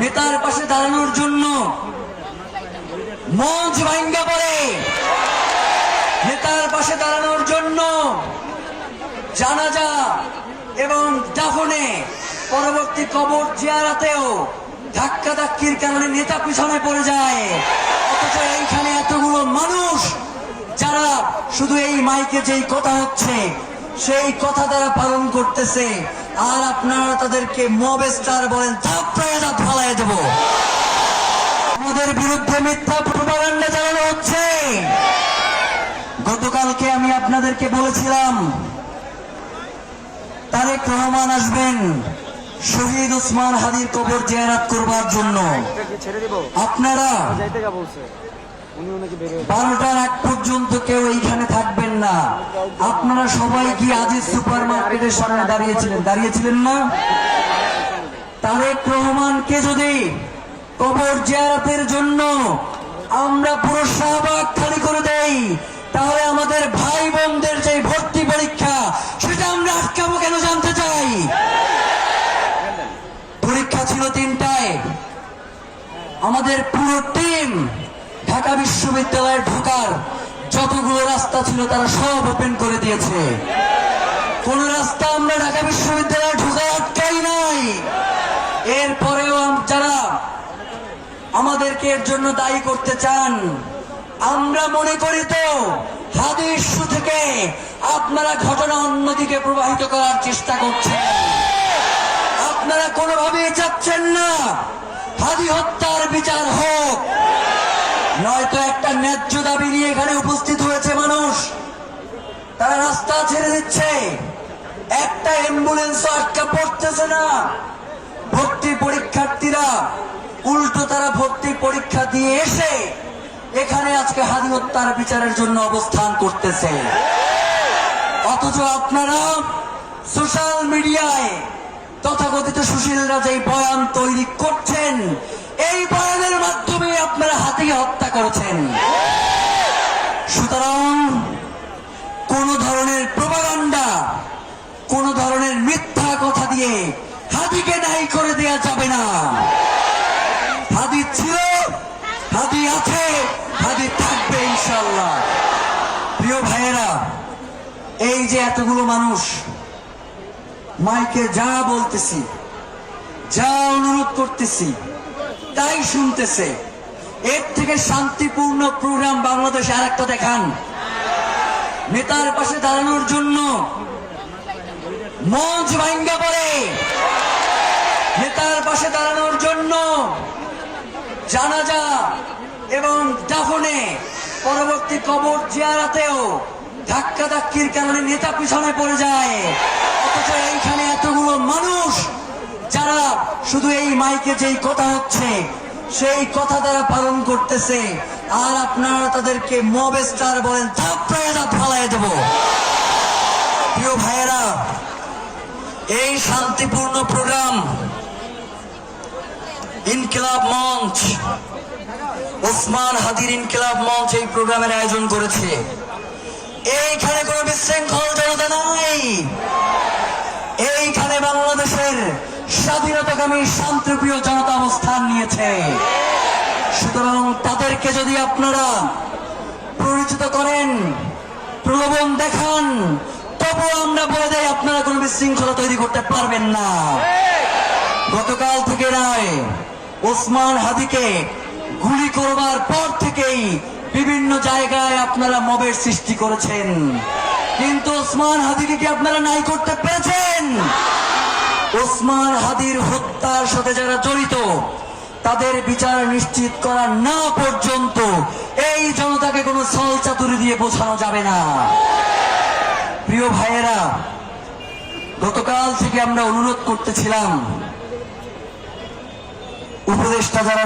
নেতার পাশে দাঁড়ানোর জন্য মঞ্চ ভাঙ্গা পড়ে। নেতার পাশে দাঁড়ানোর জন্য জানাজা এবং দাফনে পরবর্তী কবর জিয়ারাতেও ধাক্কা ধাক্কির কারণে নেতা পিছনে পড়ে যায়। অথচ এইখানে এতগুলো মানুষ যারা শুধু এই মাইকে যেই কথা হচ্ছে, সেই কথা তারা পালন করতেছে আর আপনারা তাদেরকে মব স্টার বলেন থাপড়ায় দাঁত ফালাই দেব। আমাদের বিরুদ্ধে মিথ্যা প্রপাগান্ডা চালানো হচ্ছে। গতকালকে আমি আপনাদেরকে বলেছিলাম তারেক রহমান আসবেন শহীদ ওসমান হাদির কবর জিয়ারাত করবার জন্য। আপনারা বারোটার আগ পর্যন্ত আপনারা সবাই কি আজিজ সুপার মার্কেটের সামনে দাঁড়িয়েছিলেন? দাঁড়িয়েছিলেন না? তারেক রহমানকে যদি কবর জিয়ারাতের জন্য আমরা পুরো শাহবাগ খালি করে দেই, তাহলে আমাদের ভাই বোনদের যে ভর্তি পরীক্ষা, সেটা আমরা আটকাবো কেন জানতে চাই? পরীক্ষা ছিল তিনটায়। আমাদের পুরো টিম ঢাকা বিশ্ববিদ্যালয়ে ঢোকার যতগুলো রাস্তা ছিল তারা সব ওপেন করে দিয়েছে। কোন রাস্তা আমরা ঢাকা বিশ্ববিদ্যালয়ে ঢোকা আটকাই নাই। এরপরেও যারা আমাদেরকে এর জন্য দায়ী করতে চান, আমরা মনে করি তো হাদিস থেকে আপনারা ঘটনা অন্যদিকে প্রবাহিত করার চেষ্টা করছেন। আপনারা কোনোভাবেই চাচ্ছেন না। হাদি হত্যার বিচার হোক নয়তো একটা ন্যায্য দাবি নিয়ে এখানে উপস্থিত হয়েছে মানুষ তারা রাস্তা ছেড়ে দিচ্ছে একটা অ্যাম্বুলেন্স আটকা পড়তেছে না। ভর্তি পরীক্ষার্থীরা, উল্টো তারা ভর্তি পরীক্ষা দিয়ে এসে এখানে আজকে হাদি হত্যার বিচারের জন্য অবস্থান করতেছে। অথচ আপনারা সোশ্যাল মিডিয়ায় তথাকথিত সুশীলরা যে বয়ান তৈরি করছেন, এই বয়ানের মাধ্যমে আপনারা হাতিকে হত্যা করেছেন সুতরাং কোন ধরনের প্রপাগান্ডা কোন ধরনের মিথ্যা কথা দিয়ে হাদিকে দায়ী করে দেয়া যাবে না। হাদি ছিল, হাদি আছে, হাদি থাকবে ইনশাল্লাহ প্রিয় ভাইয়েরা, এই যে এতগুলো মানুষ, মাইকে যা বলতেছি, যা অনুরোধ করতেছি, তাই শুনতেছে। এর থেকে শান্তিপূর্ণ প্রোগ্রাম বাংলাদেশে আর একটা দেখান। নেতার পাশে দাঁড়ানোর জন্য মঞ্চ ভাঙ্গা পড়ে। নেতার পাশে দাঁড়ানোর জন্য জানাজা এবং দাফনে পরবর্তী কবর জিয়ারাতেও ধাক্কা ধাক্কির কারণে নেতা পিছনে পড়ে যায়। অথচ এইখানে এতগুলো মানুষ যারা শুধু এই মাইকে যেই কথা হচ্ছে, সেই কথা তারা পালন করতেছে, আর আপনারা তাদেরকে মব স্টার বলেন থাপড়ায় দাঁত ফালাই দেব প্রিয় ভাইয়েরা এই শান্তিপূর্ণ প্রোগ্রাম, ইনকিলাব মঞ্চ, ওসমান হাদির ইনকিলাব মঞ্চ এই প্রোগ্রামের আয়োজন করেছে। এইখানে কোনো বিশৃঙ্খল জনতা নাই। এইখানে বাংলাদেশের স্বাধীনতাকামী শান্তিপ্রিয় জনতা অবস্থান নিয়েছে। সুতরাং তাদেরকে যদি আপনারা পরিচিত করেন, প্রলোভন দেখান তবু আমরা বলে দেয় আপনারা কোনো বিশৃঙ্খলা তৈরি করতে পারবেন না। গতকাল থেকে নয়, ওসমান হাদিকে গুলি করবার পর থেকেই বিভিন্ন জায়গায় আপনারা মবের সৃষ্টি করেছেন। কিন্তু ওসমান হাদিকে কি আপনারা নাই করতে পেরেছেন? ওসমান হাদির হত্যার সাথে যারা জড়িত, তাদের বিচার নিশ্চিত করা না পর্যন্ত এই জনতাকে কোনো ছল চাতুরি দিয়ে বোঝানো যাবে না। প্রিয় ভাইয়েরা গতকাল থেকে আমরা অনুরোধ করতেছিলাম উপদেষ্টা যারা